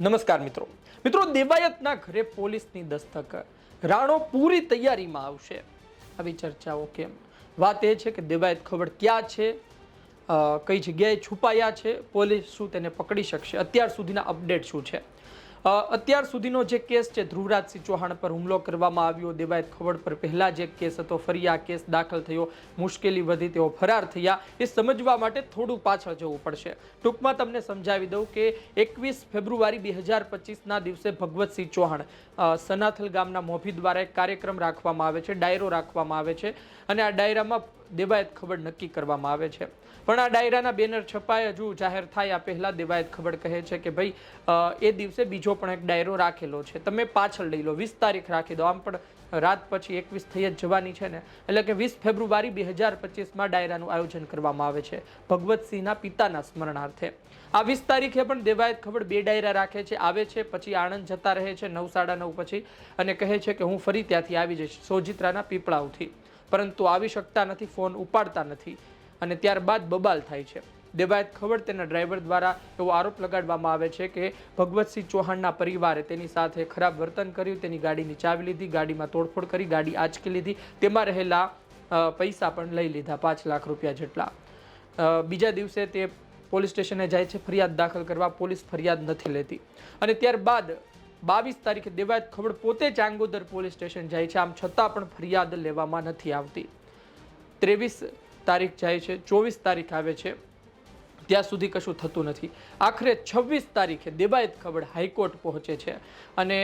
નમસ્કાર મિત્રો. મિત્રો, દેવાયતના ઘરે પોલીસની દસ્તક. રાણો પૂરી તૈયારીમાં આવશે. આવી ચર્ચાઓ કેમ? વાત એ છે કે દેવાયત ખબર ક્યાં છે? કઈ જગ્યાએ છુપાયા છે? પોલીસ શું તેને પકડી શકશે? અત્યાર સુધીના અપડેટ શું છે? અત્યાર સુધીનો જે કેસ છે, ધ્રુવરાજસિંહ ચૌહાણ પર હુમલો કરવામાં આવ્યો. દેવાયત ખબર પર પહેલાં જે કેસ હતો, ફરી આ કેસ દાખલ થયો. મુશ્કેલી વધી તેઓ ફરાર થયા. એ સમજવા માટે થોડું પાછળ જવું પડશે. ટૂંકમાં તમને સમજાવી દઉં કે એકવીસ ફેબ્રુઆરી બે હજાર પચીસના દિવસે ભગવતસિંહ ચૌહાણ સનાથલ ગામના મોભી દ્વારા એક કાર્યક્રમ રાખવામાં આવે છે, ડાયરો રાખવામાં આવે છે. અને આ ડાયરામાં દેવાયત ખબર નક્કી કરવામાં આવે છે. પણ આ ડાયરાના બેનર છપાય હજુ જાહેર થાય આ પહેલાં દેવાયત ખબર કહે છે કે ભાઈ એ દિવસે બીજો પણ એક ડાયરો રાખેલો છે. તમે પાછળ લઈ લો, વીસ તારીખ રાખી દો. આમ પણ રાત પછી એકવીસ થઈ જ જવાની છે ને. એટલે કે વીસ ફેબ્રુઆરી બે હજાર પચીસમાં ડાયરાનું આયોજન કરવામાં આવે છે ભગવતસિંહના પિતાના સ્મરણાર્થે. આ વીસ તારીખે પણ દેવાયત ખબર બે ડાયરા રાખે છે. આવે છે, પછી આણંદ જતા રહે છે, નવ સાડા નવ પછી અને કહે છે કે હું ફરી ત્યાંથી આવી જઈશ સોજિત્રાના પીપળાવથી. પરંતુ આવી શકતા નથી, ફોન ઉપાડતા નથી અને ત્યારબાદ બબાલ થાય છે. દેવાયત ખબર તેના ડ્રાઈવર દ્વારા એવો આરોપ લગાડવામાં આવે છે કે ભગવતસિંહ ચૌહાણના પરિવારે તેની સાથે ખરાબ વર્તન કર્યું, તેની ગાડીની ચાવી લીધી, ગાડીમાં તોડફોડ કરી, ગાડી આંચકી લીધી, તેમાં રહેલા પૈસા પણ લઈ લીધા, પાંચ લાખ રૂપિયા જેટલા. બીજા દિવસે તે પોલીસ સ્ટેશને જાય છે, ફરિયાદ દાખલ કરવા, પોલીસ ફરિયાદ નથી લેતી. અને ત્યારબાદ બાવીસ તારીખે દેવાયત ખબર પોતે ચાંગોદર પોલીસ સ્ટેશન જાય છે. આમ છતાં પણ ફરિયાદ લેવામાં નથી આવતી. ત્રેવીસ તારીખ જાય છે. ચોવીસ તારીખ આવે છે. ત્યાં સુધી કશું થતું નથી. આખરે છવ્વીસ તારીખે દેબાયત ખબર હાઈકોર્ટ પહોંચે છે અને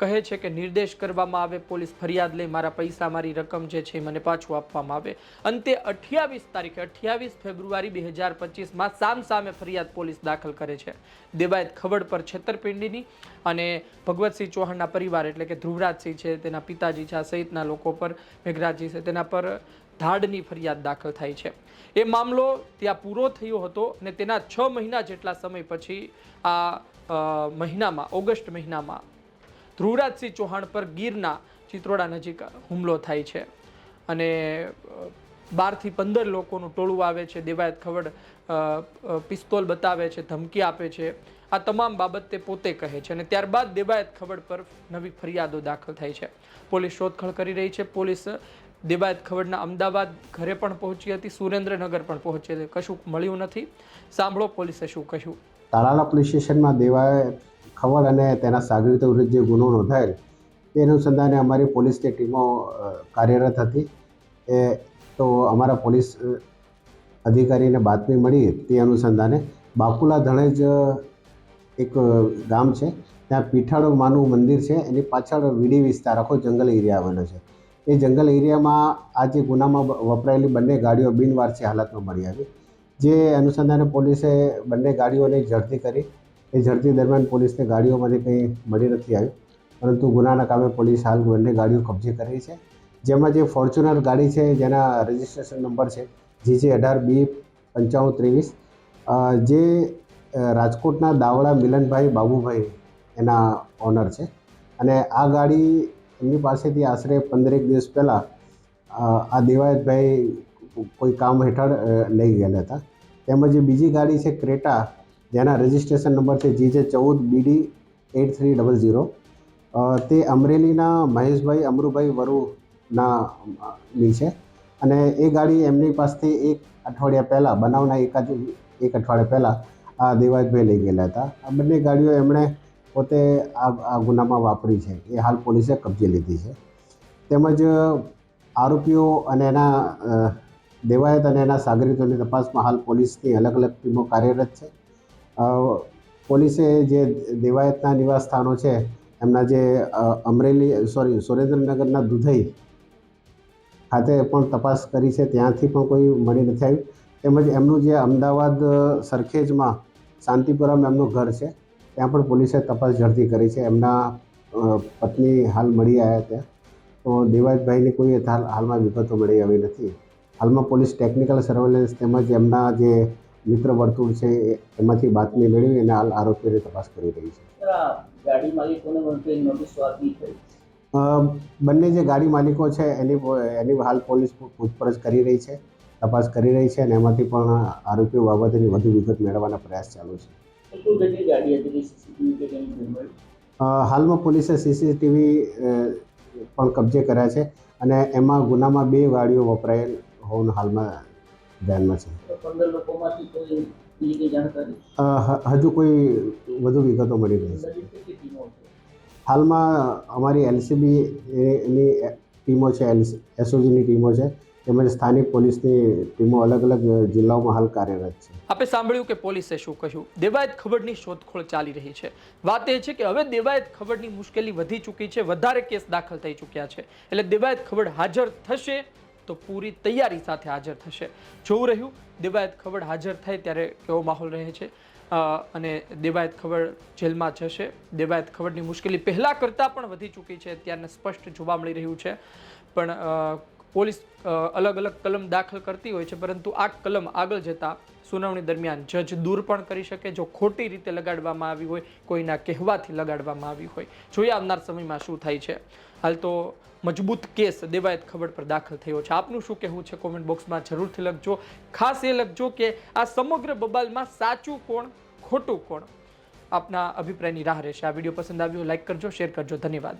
કહે છે કે નિર્દેશ કરવામાં આવે, પોલીસ ફરિયાદ લઈ, મારા પૈસા, મારી રકમ જે છે મને પાછું આપવામાં આવે. અંતે અઠ્યાવીસ તારીખે, અઠ્યાવીસ ફેબ્રુઆરી બે હજાર પચીસમાં સામ સામે ફરિયાદ પોલીસ દાખલ કરે છે. દેબાયત ખબર પર છેતરપિંડીની અને ભગવતસિંહ ચૌહાણના પરિવાર એટલે કે ધ્રુવરાજસિંહ છે, તેના પિતાજી છે સહિતના લોકો પર મેઘરાજજી છે, તેના પર ધાડની ફરિયાદ દાખલ થાય છે. એ મામલો ત્યાં પૂરો થયો હતો અને તેના છ મહિના જેટલા સમય પછી આ મહિનામાં, ઓગસ્ટ મહિનામાં ધ્રુવરાજસિંહ ચૌહાણ પર ગીરના ચિત્રોડા નજીક હુમલો થાય છે. અને બારથી પંદર લોકોનું ટોળું આવે છે, દેવાયત ખવડ પિસ્તોલ બતાવે છે, ધમકી આપે છે. આ તમામ બાબત તે પોતે કહે છે અને ત્યારબાદ દેવાયત ખવડ પર નવી ફરિયાદો દાખલ થાય છે. પોલીસ શોધખોળ કરી રહી છે. પોલીસ દેવાયત ખવડના અમદાવાદ ઘરે પણ પહોંચી હતી, સુરેન્દ્રનગર પણ પહોંચી હતી. કશું મળ્યું નથી. સાંભળો પોલીસે શું કહ્યું. તાલાલા પોલીસ સ્ટેશનમાં દેવાએ ખબર અને તેના સાગરીતો વિરુદ્ધ જે ગુનો નોંધાયેલ, તે અનુસંધાને અમારી પોલીસની ટીમો કાર્યરત હતી. એ તો અમારા પોલીસ અધિકારીને બાતમી મળી તે અનુસંધાને. બાકુલા ધણેજ એક ગામ છે. ત્યાં પીઠાળો માનું મંદિર છે. એની પાછળ વીડી વિસ્તાર આખો જંગલ એરિયા આવેલો છે. એ જંગલ એરિયામાં આ જે ગુનામાં વપરાયેલી બંને ગાડીઓ બિનવારસી હાલતમાં મળી આવી. જે અનુસંધાને પોલીસે બંને ગાડીઓની ઝડપી કરી. એ ઝડપી દરમિયાન પોલીસને ગાડીઓમાંથી કંઈ મળી નથી આવ્યું. પરંતુ ગુનાના કામે પોલીસ હાલ બંને ગાડીઓ કબજે કરી છે. જેમાં જે ફોર્ચ્યુનર ગાડી છે, જેના રજિસ્ટ્રેશન નંબર છે, જીજે અઢાર બી પંચાણું ત્રેવીસ જે રાજકોટના દાવડા મિલનભાઈ બાબુભાઈ એના ઓનર છે. અને આ ગાડી એમની પાસેથી આશરે પંદરેક દિવસ પહેલાં આ દેવાયતભાઈ કોઈ કામ હેઠળ લઈ ગયેલા હતા. તેમજ બીજી ગાડી છે ક્રેટા, જેના રજિસ્ટ્રેશન નંબર છે જી જે ચૌદ BD eight three double zero તે અમરેલીના મહેશભાઈ અમરુભાઈ વરુના ની છે. અને એ ગાડી એમની પાસેથી એક અઠવાડિયા પહેલાં, બનાવના એકાદ, એક અઠવાડિયા પહેલાં આ દેવાજભાઈ લઈ ગયેલા હતા. આ બંને ગાડીઓ એમણે પોતે આ આ ગુનામાં વાપરી છે. એ હાલ પોલીસે કબજે લીધી છે. તેમજ આરોપીઓ અને એના દેવાયત અને એના સાગરીતોની તપાસમાં હાલ પોલીસની અલગ અલગ ટીમો કાર્યરત છે. પોલીસે જે દેવાયતના નિવાસ સ્થાનો છે, એમના જે અમરેલી, સોરી, સુરેન્દ્રનગરના દુધઈ ખાતે પણ તપાસ કરી છે. ત્યાંથી પણ કોઈ મળી નથી આવ્યું. તેમજ એમનું જે અમદાવાદ સરખેજમાં શાંતિપુરમ એમનું ઘર છે. ત્યાં પણ પોલીસે તપાસ ઝડપી કરી છે. એમના પત્ની હાલ મળી આવ્યા ત્યાં તો દેવાજભાઈની કોઈ હાલ હાલમાં વિગતો મળી આવી નથી. હાલમાં પોલીસ ટેકનિકલ સર્વેલન્સ તેમજ એમના જે મિત્ર વર્તુળ છે એમાંથી બાતમી મેળવી અને હાલ આરોપીઓની તપાસ કરી રહી છે. બંને જે ગાડી માલિકો છે એની એની હાલ પોલીસ પૂછપરછ કરી રહી છે તપાસ કરી રહી છે અને એમાંથી પણ આરોપીઓ બાબતેની વધુ વિગત મેળવવાના પ્રયાસ ચાલુ છે. હાલમાં પોલીસે સીસીટીવી પણ કબજે કર્યા છે અને એમાં ગુનામાં બે ગાડીઓ વપરાયેલ હોવાનું હાલમાં ધ્યાનમાં છે. હજુ કોઈ વધુ વિગતો મળી રહી છે. હાલમાં અમારી એલસીબી એની ટીમો છે એસઓજીની ટીમો છે તેમજ સ્થાનિક પોલીસની ટીમો અલગ અલગ જિલ્લાઓમાં હાલ કાર્યરત છે. આપણે સાંભળ્યું કે પોલીસે શું કહ્યું? દેવાયત ખબરની શોધખોળ ચાલી રહી છે. વાત એ છે કે હવે દેવાયત ખબરની મુશ્કેલી વધી ચૂકી છે, વધારે કેસ દાખલ થઈ ચૂક્યા છે. એટલે દેવાયત ખબર હાજર થશે તો પૂરી તૈયારી સાથે હાજર થશે. જોવું રહ્યું, દેવાયત ખબર હાજર થાય ત્યારે કેવો માહોલ રહે છે. અને દેવાયત ખબર જેલમાં જશે. દેવાયત ખબરની મુશ્કેલી પહેલાં કરતાં પણ વધી ચૂકી છે, અત્યારને સ્પષ્ટ જોવા મળી રહ્યું છે. પણ પોલીસ અલગ અલગ કલમ દાખલ કરતી હોય છે, પરંતુ આ કલમ આગળ જતાં સુનાવણી દરમિયાન જજ દૂર પણ કરી શકે, જો ખોટી રીતે લગાડવામાં આવી હોય, કોઈના કહેવાથી લગાડવામાં આવી હોય. જોઈએ આવનાર સમયમાં શું થાય છે. હાલ તો મજબૂત કેસ દેવાયત ખબર પર દાખલ થયો છે. આપનું શું કહેવું છે? કોમેન્ટ બોક્સમાં જરૂરથી લખજો. ખાસ એ લખજો કે આ સમગ્ર બબાલમાં સાચું કોણ, ખોટું કોણ? આપના અભિપ્રાયની રાહ રહેશે. આ વીડિયો પસંદ આવ્યો લાઈક કરજો, શેર કરજો. ધન્યવાદ.